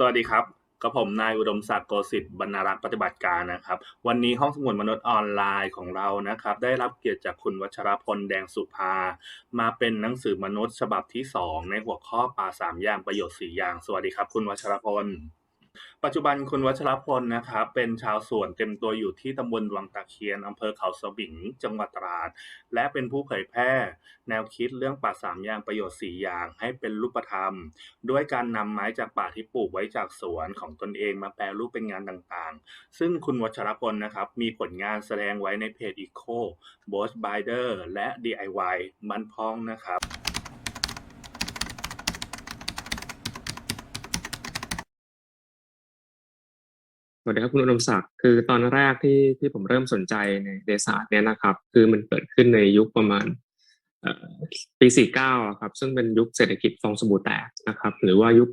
สวัสดีครับกับผมนายอุดมศักดิ์โกสิทธิ์บรรณารักษ์ปฏิบัติการนะครับ วันนี้ห้องสมุดมนุษย์ออนไลน์ของเรานะครับ ได้รับเกียรติจากคุณวัชรพลแดงสุภา มาเป็นหนังสือมนุษย์ฉบับที่ 2 ในหัวข้อป่าสามอย่างประโยชน์สี่อย่าง สวัสดีครับ คุณวัชรพล ปัจจุบันคุณวัชรพลนะครับเป็นชาวสวนเต็มตัวอยู่ที่ตำบลวังตะเคียนอำเภอเขาสมิงจังหวัดตราด และเป็นผู้เผยแพร่ แนวคิดเรื่องป่าสามอย่างประโยชน์สี่อย่างให้เป็นรูปธรรม ด้วยการนำไม้จากป่าที่ปลูกไว้จากสวนของตนเองมาแปรรูปเป็นงานต่างๆ ซึ่งคุณวัชรพลนะครับมีผลงานแสดงไว้ในเพจ Eco b o s b i d e r และ DIY มันพองนะครับ วัสดีครับคุณอุดมศักดิ์คือตอนแรกที่ที่ผมเริ่มสนใจในเดชศาตร์เนี่ยนะครับ คือมันเกิดขึ้นในยุคประมาณเอ่อปี 49 ครับ ซึ่งเป็นยุคเศรษฐกิจฟองสบู่แตกนะครับ หรือว่ายุค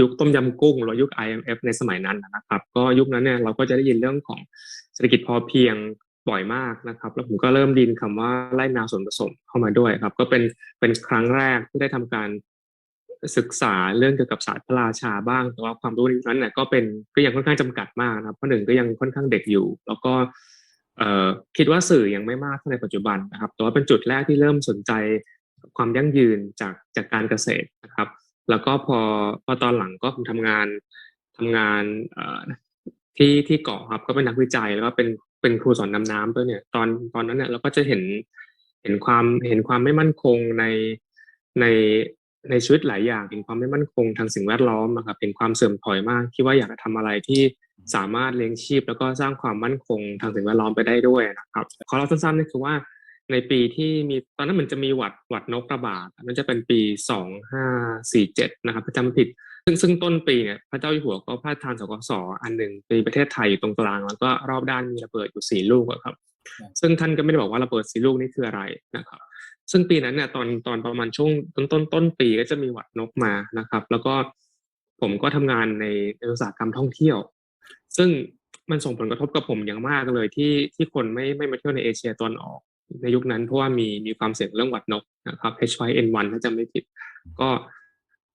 ยุคต้มยำกุ้งหรือยุค IMF ในสมัยนั้นนะครับ ก็ยุคนั้นเนี่ยเราก็จะได้ยินเรื่องของเศรษฐกิจพอเพียงบ่อยมากนะครับ แล้วผมก็เริ่มดินคำว่าไล่นาส่วนผสมเข้ามาด้วยครับ ก็เป็นเป็นครั้งแรกที่ได้ทำการ ศึกษาเรื่องเกี่ยวกับศาสตร์พระราชาบ้าง แต่ว่าความรู้ในนั้นเนี่ยก็เป็นก็ยังค่อนข้างจำกัดมากนะครับ เพราะหนึ่งก็ยังค่อนข้างเด็กอยู่ แล้วก็เคิดว่าสื่อยังไม่มากเท่าในปัจจุบันนะครับ แต่ว่าเป็นจุดแรกที่เริ่มสนใจความยั่งยืนจากจากการเกษตรนะครับ แล้วก็พอพอตอนหลังก็ผมทำงานทำงานที่ที่เกาะครับก็เป็นนักวิจัยแล้วก็เป็นเป็นครูสอนดำน้ำด้วยเนี่ยตอนตอนนั้นเนี่ยเราก็จะเห็นเห็นความเห็นความไม่มั่นคงในใน ในชีวิตหลายอย่างเห็นความไม่มั่นคงทางสิ่งแวดล้อมอะครับเห็นความเสื่อมถอยมากคิดว่าอยากจะทำอะไรที่สามารถเลี้ยงชีพ แล้วก็สร้างความมั่นคงทางสิ่งแวดล้อมไปได้ด้วยนะครับขอเราสั้นๆนี่คือว่าในปีที่มีตอนนั้นมันจะมีหวัดหวัดนกระบาดนั่นจะเป็นปีสองห้าสี่เจ็ดนะครับถ้าจำไม่ผิด ซึ่งซึ่งต้นปีเนี่ยพระเจ้าอยู่หัวก็พระราชทานสกสอันหนึ่งในประเทศไทยอยู่ตรงกลางแล้วก็รอบด้านมีระเบิดอยู่สี่ลูกอะครับ ซึ่งท่านก็ไม่ได้บอกว่าระเบิดสี่ลูกนี่คืออะไรนะครับ ซึ่งปีนั้นเนี่ยตอนตอนประมาณช่วงต้นต้นต้นปีก็จะมีหวัดนกมานะครับ แล้วก็ผมก็ทำงานในในอุตสาหกรรมท่องเที่ยว ซึ่งมันส่งผลกระทบกับผมอย่างมากเลยที่ที่คนไม่ไม่มาเที่ยวในเอเชียตอนออก ในยุคนั้นเพราะว่ามีมีความเสี่ยงเรื่องหวัดนกนะครับ H5N1 ถ้าจำไม่ผิด ก็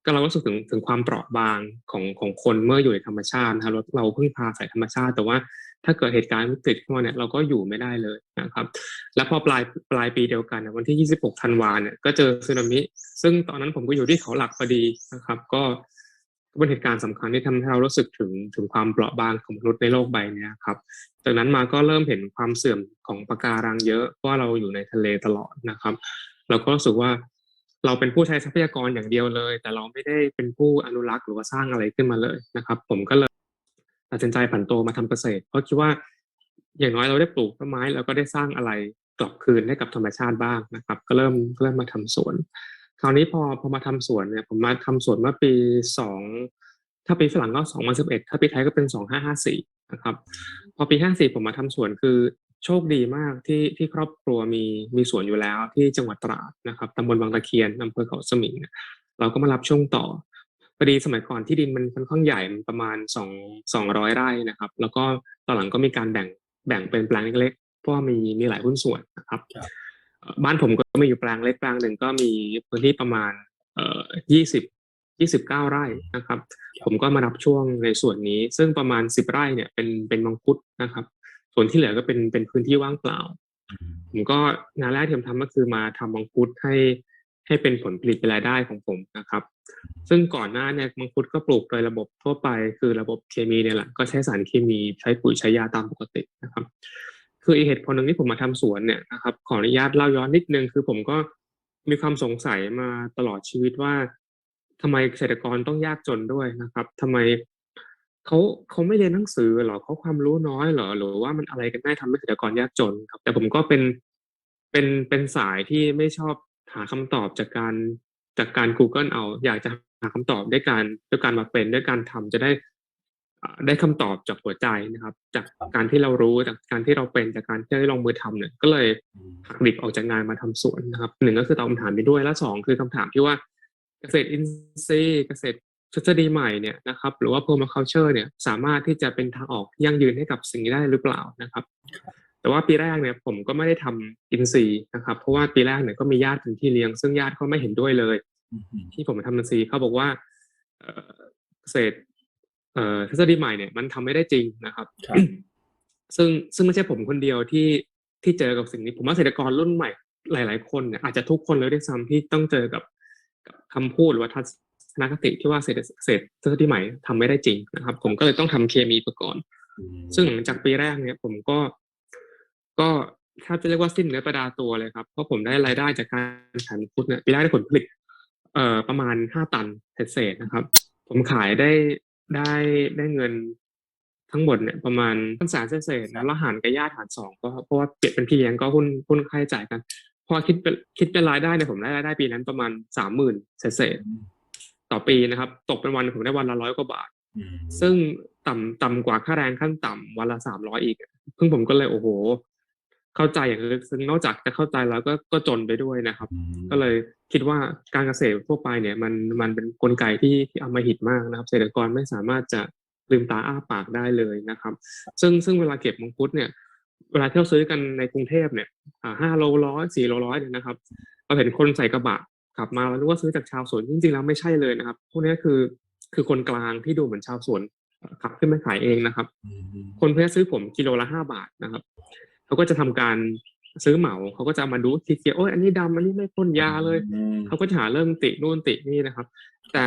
ก็เราก็รู้สึกถึงถึงความเปราะบางของของคนเมื่ออยู่ในธรรมชาตินะครับเราเราพึ่งพาสายธรรมชาติ แต่ว่าถ้าเกิดเหตุการณ์วิกฤตขึ้นมาเนี่ยเราก็อยู่ไม่ได้เลยนะครับ แล้วพอปลายปลายปีเดียวกันวันที่ 26 ธันวาเนี่ยก็เจอสึนามิ ซึ่งตอนนั้นผมก็อยู่ที่เขาหลักพอดีนะครับ ก็เป็นเหตุการณ์สำคัญที่ทำให้เรารู้สึกถึงถึงความเปราะบางของมนุษย์ในโลกใบนี้ครับจากนั้นมาก็เริ่มเห็นความเสื่อมของปะการังเยอะว่าเราอยู่ในทะเลตลอดนะครับ เราก็รู้สึกว่า เราเป็นผู้ใช้ทรัพยากรอย่างเดียวเลย แต่เราไม่ได้เป็นผู้อนุรักษ์หรือว่าสร้างอะไรขึ้นมาเลยนะครับ ผมก็เลยตัดสินใจผันตัวมาทำเกษตร เพราะคิดว่าอย่างน้อยเราได้ปลูกต้นไม้แล้วก็ได้สร้างอะไรกลับคืนให้กับธรรมชาติบ้างนะครับ ก็เริ่มเริ่มมาทำสวน คราวนี้พอพอมาทำสวนเนี่ยผมมาทำสวนเมื่อปีสองถ้าปีฝรั่งก็สองพันสิบเอ็ดถ้าปีไทยก็เป็นสองห้าห้าสี่นะครับ พอปีห้าสี่ผมมาทำสวนคือ โชคดีมากที่ที่ครอบครัวมีมีสวนอยู่แล้วที่จังหวัดตราดนะครับตำบลบางตะเคียนอำเภอเขาสมิงเนี่ยเราก็มารับช่วงต่อพอดีสมัยก่อนที่ดินมันค่อนข้างใหญ่มันประมาณสองสองร้อยไร่นะครับ แล้วก็ตอนหลังก็มีการแบ่งแบ่งเป็นแปลงเล็กๆเพราะว่ามีมีหลายหุ้นส่วนนะครับครับเอ่อบ้านผมก็มีอยู่แปลงเล็กแปลงหนึ่งก็มีพื้นที่ประมาณเอ่อยี่สิบยี่สิบเก้าไร่นะครับ ผมก็มารับช่วงในส่วนนี้ ซึ่งประมาณสิบไร่เนี่ยเป็นเป็นมังคุดนะครับ ส่วนที่เหลือก็เป็นเป็นพื้นที่ว่างเปล่า ผมก็งานแรกที่ผมทำก็คือมาทำมังคุดให้ให้เป็นผลผลิตเป็นรายได้ของผมนะครับ ซึ่งก่อนหน้าเนี่ยมังคุดก็ปลูกโดยระบบทั่วไปคือระบบเคมีเนี่ยแหละก็ใช้สารเคมีใช้ปุ๋ยใช้ยาตามปกตินะครับ คืออีกเหตุผลหนึ่งที่ผมมาทำสวนเนี่ยนะครับขออนุญาตเล่าย้อนนิดนึงคือผมก็มีความสงสัยมาตลอดชีวิตว่าทำไมเกษตรกรต้องยากจนด้วยนะครับทำไม เขาเขาไม่เรียนหนังสือเหรอเขาความรู้น้อยเหรอหรือว่ามันอะไรกันแน่ทำให้เกษตรกรยากจนครับ แต่ผมก็เป็นเป็นเป็นสายที่ไม่ชอบหาคำตอบจากการจากการ Google เอา อยากจะหาคำตอบด้วยการด้วยการมาเป็นด้วยการทำจะได้อ่าได้คำตอบจากหัวใจนะครับ จากการที่เรารู้จากการที่เราเป็นจากการที่ได้ลงมือทำเนี่ย ก็เลยหักดิบออกจากงานมาทำสวนนะครับหนึ่งก็คือตอบคำถามไปด้วยและสองคือคำถามที่ว่าเกษตรอินทรีย์เกษตร ทฤษฎีใหม่เนี่ยนะครับหรือว่า permaculture เนี่ยสามารถที่จะเป็นทางออกที่ยั่งยืนให้กับสิ่งนี้ได้หรือเปล่านะครับ แต่ว่าปีแรกเนี่ยผมก็ไม่ได้ทำอินทรีย์นะครับ เพราะว่าปีแรกเนี่ยก็มีญาติเป็นที่เลี้ยง ซึ่งญาติก็ไม่เห็นด้วยเลย ที่ผมมาทำอินทรีย์เขาบอกว่าเอ่อเกษตรเอ่อทฤษฎีใหม่เนี่ยมันทำไม่ได้จริงนะครับครับซึ่งซึ่งไม่ใช่ผมคนเดียวที่ที่เจอกับสิ่งนี้ ผมว่าเกษตรกรรุ่นใหม่หลาย ๆ คนเนี่ยอาจจะทุกคนเลยด้วยซ้ำที่ต้องเจอกับกับคำพูดหรือว่าทัศ นคติที่ว่าเศรษฐเกษตรทฤษฎีใหม่ทำไม่ได้จริงนะครับ ผมก็เลยต้องทำเคมีไปก่อนอืมซึ่งหลังจากปีแรกเนี่ย ผมก็ ก็ถ้าจะเรียกว่าสิ้นเนื้อประดาตัวเลยครับ เพราะผมได้รายได้จากการขายมังคุดเนี่ยปีแรกได้ผลผลิตเอ่อประมาณห้าตันเศษๆนะครับ ผมขายได้ได้ได้เงินทั้งหมดเนี่ยประมาณพันแสนเศษๆนะแล้วหารกับญาติหารสองก็เพราะว่าเปลี่ยนเป็นพี่เลี้ยงก็หุ้นหุ้นค่าใช้จ่ายกัน พอคิดเป็นคิดเป็นรายได้เนี่ยผมได้รายได้ปีนั้นประมาณสามหมื่นเศษๆ ต่อปีนะครับ ตกเป็นวันผมได้วันละร้อยกว่าบาทอืมซึ่งต่ำต่ำกว่าค่าแรงขั้นต่ำวันละสามร้อยอีกเพิ่งผมก็เลยโอ้โห เข้าใจอย่างลึกซึ้งนอกจากจะเข้าใจแล้วก็ก็จนไปด้วยนะครับอืมก็เลยคิดว่าการเกษตรทั่วไปเนี่ย มันมันเป็นกลไกที่ที่เอามาหิตมากนะครับ เกษตรกรไม่สามารถจะลืมตาอ้าปากได้เลยนะครับ ซึ่งซึ่งเวลาเก็บมังคุดเนี่ย เวลาที่เราซื้อกันในกรุงเทพเนี่ยอ่าห้าโลร้อยสี่โลร้อยเนี่ยนะครับ เราเห็นคนใส่กระบะ ขับมาแล้วนึกว่าซื้อจากชาวสวนจริงๆแล้วไม่ใช่เลยนะครับ พวกนี้คือคือคนกลางที่ดูเหมือนชาวสวนขับขึ้นมาขายเองนะครับอืมคนเพื่อซื้อผมกิโลละห้าบาทนะครับเขาก็จะทำการซื้อเหมาเขาก็จะเอามาดูทีเดียวโอ้ยอันนี้ดำอันนี้ไม่พ่นยาเลยอืมเขาก็จะหาเรื่องตินู่นตินี่นะครับ แต่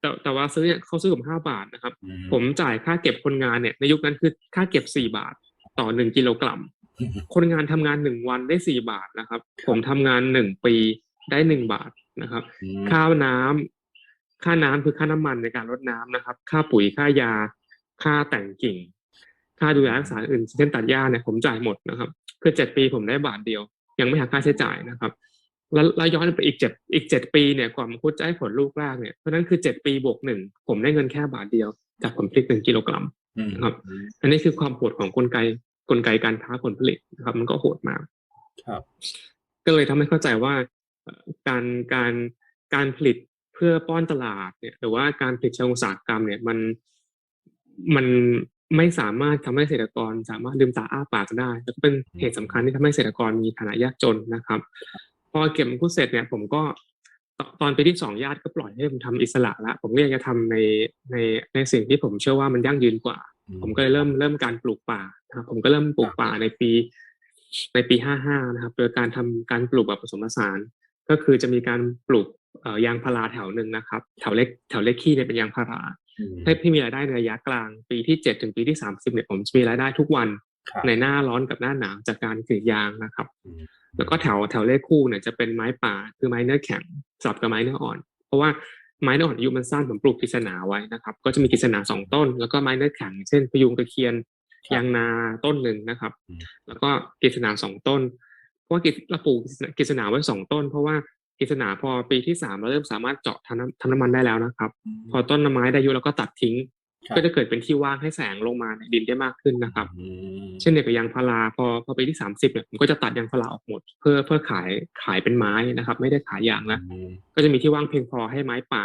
แต่แต่ว่าซื้อเนี่ยเขาซื้อผมห้าบาทนะครับอืผมจ่ายค่าเก็บคนงานเนี่ยในยุคนั้นคือค่าเก็บสี่บาทต่อหนึ่งกิโลกรัมคนงานทำงานหนึ่งวันได้สี่บาทนะครับ ผมทำงานหนึ่งปี ได้หนึ่งบาทนะครับอืมค่าน้ำค่าน้ำคือค่าน้ำมันในการรดน้ำนะครับ ค่าปุ๋ยค่ายา ค่าแต่งกิ่ง ค่าดูแลรักษาอื่นเช่นตัดหญ้าเนี่ยผมจ่ายหมดนะครับคือเจ็ดปีผมได้บาทเดียว ยังไม่หักค่าใช้จ่ายนะครับแล้วแล้วย้อนไปอีกเจ็ดอีกเจ็ดปีเนี่ยกว่ามังคุดจะให้ผลลูกแรกเนี่ยเพราะฉะนั้นคือเจ็ดปีบวกหนึ่งผมได้เงินแค่บาทเดียว จากผลผลิตหนึ่งกิโลกรัมอืมครับ อันนี้คือความโหดของกลไกกลไกการค้าผลผลิตนะครับ มันก็โหดมากครับ ก็เลยทำให้เข้าใจว่าเอ่อ การการการผลิตเพื่อป้อนตลาดเนี่ยหรือว่าการผลิตเชิงอุตสาหกรรมเนี่ยมันมันไม่สามารถทำให้เกษตรกรสามารถลืมตาอ้าปากได้แล้วก็เป็นเหตุสำคัญที่ทำให้เกษตรกรมีฐานะยากจนนะครับ พอเก็บมังคุดเสร็จเนี่ยผมก็ตตอนปีที่สองญาติก็ปล่อยให้ผมทำอิสระละผมก็อยากจะทำในในในสิ่งที่ผมเชื่อว่ามันยั่งยืนกว่า ผมก็เลยเริ่มเริ่มการปลูกป่านะครับผมก็เริ่มปลูกป่าในปีในปีห้าห้านะครับ โดยการทำการปลูกแบบผสมผสาน ก็คือจะมีการปลูกเอ่อยางพาราแถวหนึ่งนะครับ แถวเล็กแถวเล็กขี้เนี่ยเป็นยางพาราอืมให้พี่มีรายได้ในระยะกลางปีที่เจ็ดถึงปีที่สามสิบเนี่ยผมจะมีรายได้ทุกวันครับในหน้าร้อนกับหน้าหนาวจากการกรีดยางนะครับอืมแล้วก็แถวแถวเลขคู่เนี่ยจะเป็นไม้ป่าคือไม้เนื้อแข็งสลับกับไม้เนื้ออ่อน เพราะว่าไม้เนื้ออ่อนอายุมันสั้นผมปลูกกฤษณาไว้นะครับ ก็จะมีกฤษณาสองต้น แล้วก็ไม้เนื้อแข็งเช่นพยุงตะเคียนครับยางนาต้นหนึ่งนะครับอืมแล้วก็กฤษณาสองต้น เพราะว่ากิจเราปลูกกฤษณาไว้สองต้น เพราะว่ากฤษณาพอปีที่สามเราเริ่มสามารถเจาะทำน้ำทำน้ำมันได้แล้วนะครับ พอต้นไม้ได้อายุเราก็ตัดทิ้งครับก็จะเกิดเป็นที่ว่างให้แสงลงมาในดินได้มากขึ้นนะครับอืมเช่นเดียวกับยางพาราพอพอปีที่สามสิบเนี่ยผมก็จะตัดยางพาราออกหมด เพื่อเพื่อขายขายเป็นไม้นะครับ ไม่ได้ขายยางแล้วอืมก็จะมีที่ว่างเพียงพอให้ไม้ป่า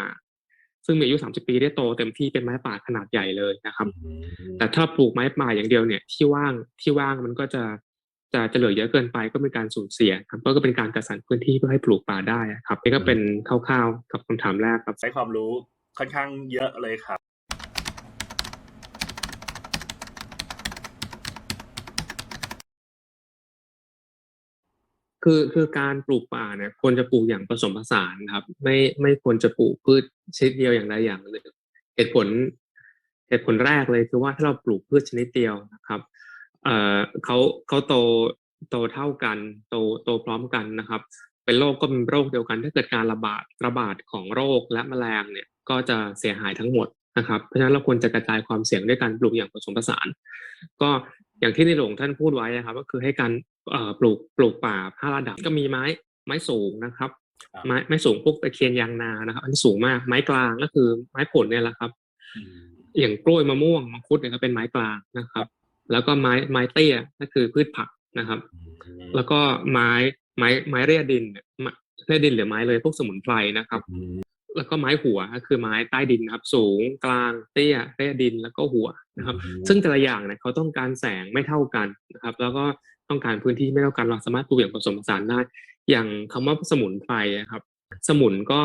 ซึ่งมีอายุสามสิบปีได้โตเต็มที่เป็นไม้ป่าขนาดใหญ่เลยนะครับอืมแต่ถ้าปลูกไม้ป่าอย่างเดียวเนี่ยที่ว่างที่ว่างมันก็จะ จะจะเหลือเยอะเกินไปก็เป็นการสูญเสียครับก็เป็นการกระสันพื้นที่เพื่อให้ปลูกป่าได้ครับนี่ก็เป็นคร่าวๆกับคำถามแรกครับใช้ความรู้ค่อนข้างเยอะเลยครับคือคือการปลูกป่าเนี่ยควรจะปลูกอย่างผสมผสานครับ ไม่ไม่ควรจะปลูกพืชชนิดเดียวอย่างใดอย่างหนึ่งเหตุผล เหตุผลแรกเลยคือว่าถ้าเราปลูกพืชชนิดเดียวนะครับ เอ่อเขาเขาโตโตเท่ากัน โตโตพร้อมกันนะครับ เป็นโรคก็เป็นโรคเดียวกัน ถ้าเกิดการระบาดระบาดของโรคและแมลงเนี่ยก็จะเสียหายทั้งหมดนะครับเพราะฉะนั้นเราควรจะกระจายความเสี่ยงด้วยการปลูกอย่างผสมผสาน ก็อย่างที่ในหลวงท่านพูดไว้นะครับ ก็คือให้การเอ่อปลูกปลูกป่าห้าระดับก็มีไม้ไม้สูงนะครับครับไม้ไม้สูงพวกตะเคียนยางนานะครับ อันนี้สูงมากไม้กลางก็คือไม้ผลเนี่ยแหละครับอืมอย่างกล้วยมะม่วงมังคุดเนี่ยก็เป็นไม้กลางนะครับ แล้วก็ไม้ไม้เตี้ยก็คือพืชผักนะครับอืมแล้วก็ไม้ไม้ไม้เรียดินเนี่ยไม้เรียดินหรือไม้เลยพวกสมุนไพรนะครับอืมแล้วก็ไม้หัวก็คือไม้ใต้ดินนะครับ สูงกลางเตี้ยเรียดินแล้วก็หัวนะครับ ซึ่งแต่ละอย่างเนี่ยเขาต้องการแสงไม่เท่ากันนะครับ แล้วก็ต้องการพื้นที่ไม่เท่ากันเราสามารถปลูกอย่างผสมผสานได้ อย่างคำว่าสมุนไพรอะครับ สมุนก็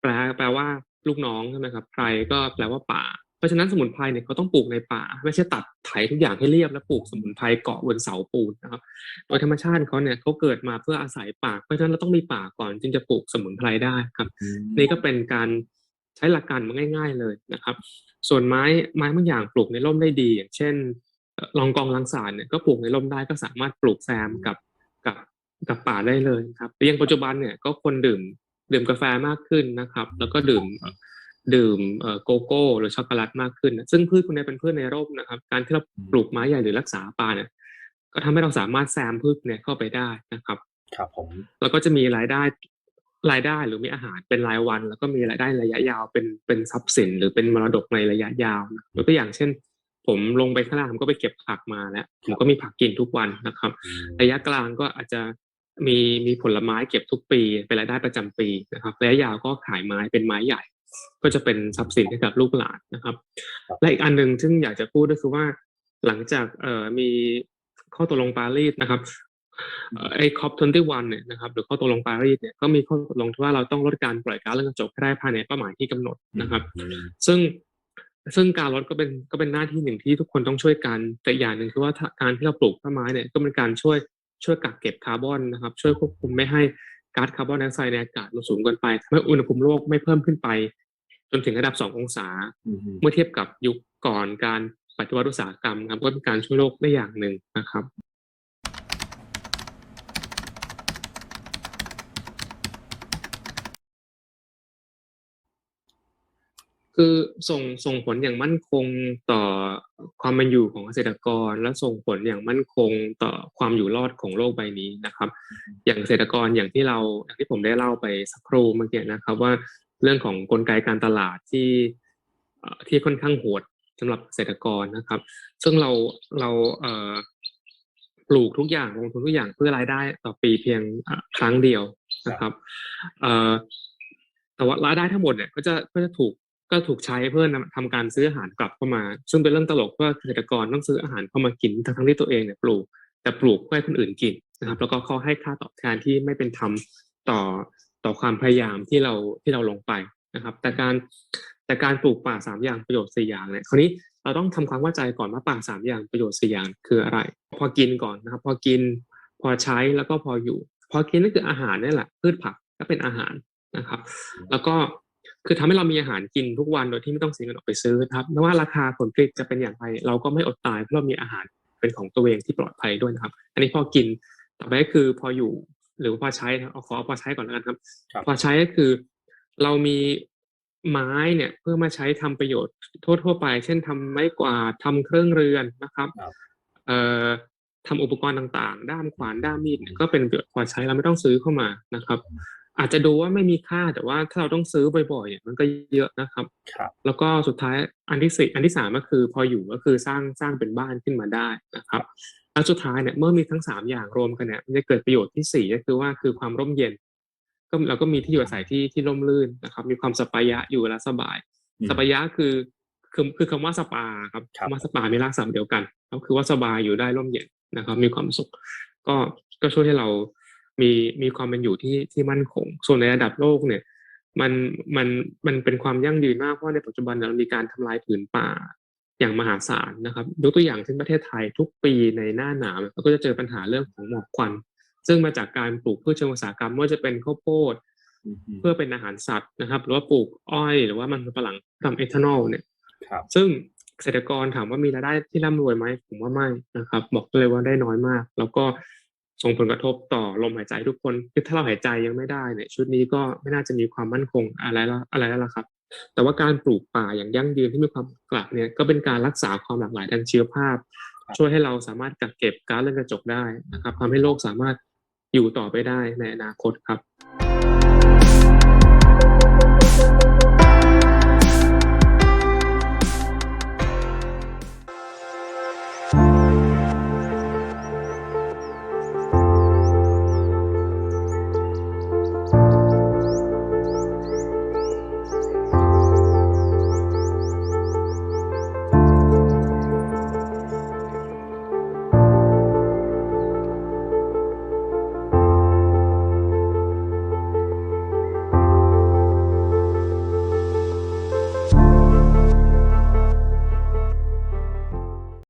แปลแปลว่าลูกน้องใช่ไหมครับไพรก็แปลว่าป่า เพราะฉะนั้นสมุนไพรเนี่ยเขาต้องปลูกในป่า ไม่ใช่ตัดไถทุกอย่างให้เรียบแล้วปลูกสมุนไพรเกาะบนเสาปูนนะครับโดยธรรมชาติเขาเนี่ยเขาเกิดมาเพื่ออาศัยป่า เพราะฉะนั้นเราต้องมีป่าก่อนจึงจะปลูกสมุนไพรได้ครับ นี่ก็เป็นการใช้หลักการมาง่าย ๆเลยนะครับ ส่วนไม้ไม้บางอย่างปลูกในร่มได้ดี อย่างเช่นเอ่อลองกองลังสารเนี่ยก็ปลูกในร่มได้ก็สามารถปลูกแซมกับกับกับป่าได้เลยครับแต่อยังปัจจุบันเนี่ยก็คนดื่มดื่มกาแฟมากขึ้นนะครับ แล้วก็ดื่มเอ่อ ดื่มเอ่อโกโก้ หรือช็อกโกแลตมากขึ้นนะซึ่งพืชพวกนี้เป็นพืชในร่มนะครับ การที่เราปลูกไม้ใหญ่หรือรักษาป่าเนี่ยก็ทำให้เราสามารถแซมพืชเนี่ยเข้าไปได้นะครับ ครับผมแล้วก็จะมีรายได้รายได้หรือมีอาหารเป็นรายวัน แล้วก็มีรายได้ระยะยาวเป็นเป็นทรัพย์สิน หรือเป็นมรดกในระยะยาวนะยกตัวอย่างเช่น ผมลงไปข้างล่างผมก็ไปเก็บผักมาแล้วผมก็มีผักกินทุกวันนะครับ ระยะกลางก็อาจจะมีมีผลไม้เก็บทุกปี เป็นรายได้ประจำปีนะครับระยะยาวก็ขายไม้เป็นไม้ใหญ่ ก็จะเป็นทรัพย์สินให้กับลูกหลานนะครับ และอีกอันหนึ่งซึ่งอยากจะพูดก็คือว่าหลังจากเอ่อมีข้อตกลงปารีสนะครับเอ่อไอ้คอปทวนวันเนี่ยนะครับหรือข้อตกลงปารีสเนี่ยก็มีข้อตกลงที่ว่าเราต้องลดการปล่อยก๊าซเรือนกระจกให้ได้ภายในเป้าหมายที่กำหนดนะครับ ซึ่งซึ่งการลดก็เป็นก็เป็นหน้าที่หนึ่งที่ทุกคนต้องช่วยกันแต่อย่างหนึ่งคือว่าถ้าการที่เราปลูกต้นไม้เนี่ยก็เป็นการช่วยช่วยกักเก็บคาร์บอนนะครับ ช่วยควบคุมไม่ให้ ก๊าซคาร์บอนไดออกไซด์ในอากาศมันสูงเกินไปทำให้อุณหภูมิโลกไม่เพิ่มขึ้นไป จนถึงระดับ 2 องศา เมื่อเทียบกับยุคก่อนการปฏิวัติอุตสาหกรรมครับก็เป็นการช่วยโลกได้อย่างหนึ่งนะครับ คือส่งส่งผลอย่างมั่นคงต่อความเป็นอยู่ของเกษตรกร และส่งผลอย่างมั่นคงต่อความอยู่รอดของโลกใบนี้นะครับ อย่างเกษตรกรอย่างที่เราอย่างที่ผมได้เล่าไปสักครู่เมื่อกี้นะครับ ว่าเรื่องของกลไกการตลาดที่เอ่อที่ค่อนข้างโหดสำหรับเกษตรกรนะครับ ซึ่งเราเราเอ่อปลูกทุกอย่างลงทุนทุกอย่างเพื่อรายได้ต่อปีเพียงเอ่อครั้งเดียวนะครับเอ่อแต่ว่ารายได้ทั้งหมดเนี่ยก็จะก็จะถูก ก็ถูกใช้เพื่อนำทำการซื้ออาหารกลับเข้ามา ซึ่งเป็นเรื่องตลกว่าเกษตรกรต้องซื้ออาหารเข้ามากินทั้งที่ตัวเองเนี่ยปลูก แต่ปลูกเพื่อให้คนอื่นกินนะครับ แล้วก็เขาให้ค่าตอบแทนที่ไม่เป็นธรรมต่อต่อความพยายามที่เราที่เราลงไปนะครับ แต่การแต่การปลูกป่าสามอย่างประโยชน์สี่อย่างเนี่ยคราวนี้เราต้องทำความเข้าใจก่อนว่าป่าสามอย่างประโยชน์สี่อย่างคืออะไร พอกินก่อนนะครับ พอกินพอใช้แล้วก็พออยู่ พอกินนั่นคืออาหารนี่แหละพืชผักก็เป็นอาหารนะครับ แล้วก็ คือทำให้เรามีอาหารกินทุกวันโดยที่ไม่ต้องเสียเงินออกไปซื้อนะครับไม่ว่าราคาผลผลิตจะเป็นอย่างไร เราก็ไม่อดตายเพราะเรามีอาหารเป็นของตัวเองที่ปลอดภัยด้วยนะครับ อันนี้พอกินต่อไปก็คือพออยู่หรือพอใช้นะครับเอาขอเอาพอใช้ก่อนแล้วกันครับครับ พอใช้ก็คือเรามีไม้เนี่ยเพื่อมาใช้ทำประโยชน์ทั่วๆไป เช่นทำไม้กวาดทำเครื่องเรือนนะครับครับเอ่อทำอุปกรณ์ต่างๆ ด้ามขวานด้ามมีดเนี่ยก็เป็นประโยชน์พอใช้เราไม่ต้องซื้อเข้ามานะครับ อาจจะดูว่าไม่มีค่าแต่ว่าถ้าเราต้องซื้อบ่อยๆเนี่ยมันก็เยอะนะครับครับ แล้วก็สุดท้ายอันที่สี่อันที่สามก็คือพออยู่ก็คือสร้างสร้างเป็นบ้านขึ้นมาได้นะครับแล้วสุดท้ายเนี่ยเมื่อมีทั้งสามอย่างรวมกันเนี่ยมันจะเกิดประโยชน์ที่สี่ก็คือว่าคือความร่มเย็น ก็เราก็มีที่อยู่อาศัยที่ที่ร่มรื่นนะครับ มีความสปายะอยู่แล้วสบายอืมสปายะคือคือคือคำว่าสปาครับครับคำว่าสปามีรากศัพท์เดียวกันก็คือว่าสบายอยู่ได้ร่มเย็นนะครับ มีความสุข ก็ก็ช่วยให้เรา มีมีความเป็นอยู่ที่ที่มั่นคง ส่วนในระดับโลกเนี่ยมันมันมันเป็นความยั่งยืนมากเพราะในปัจจุบันเรามีการทำลายผืนป่าอย่างมหาศาลนะครับยกตัวอย่างเช่นประเทศไทยทุกปีในหน้าหนาวเราก็จะเจอปัญหาเรื่องของหมอกควัน ซึ่งมาจากการปลูกพืชเชิงอุตสาหกรรมไม่ว่าจะเป็นข้าวโพดเพื่อเป็นอาหารสัตว์นะครับ หรือว่าปลูกอ้อยหรือว่ามันฝรั่งทำเอทานอลเนี่ยครับซึ่งเกษตรกรถามว่ามีรายได้ที่ร่ำรวยไหมผมว่าไม่นะครับ บอกเลยว่าได้น้อยมาก แล้วก็ ส่งผลกระทบต่อลมหายใจทุกคนคือถ้าเราหายใจยังไม่ได้เนี่ยชุดนี้ก็ไม่น่าจะมีความมั่นคงอะไรแล้วอะไรแล้วล่ะครับ แต่ว่าการปลูกป่าอย่างยั่งยืนที่มีความกลับเนี่ยก็เป็นการรักษาความหลากหลายทางชีวภาพ ช่วยให้เราสามารถกักเก็บก๊าซเรือนกระจกได้นะครับทำให้โลกสามารถอยู่ต่อไปได้ในอนาคตครับ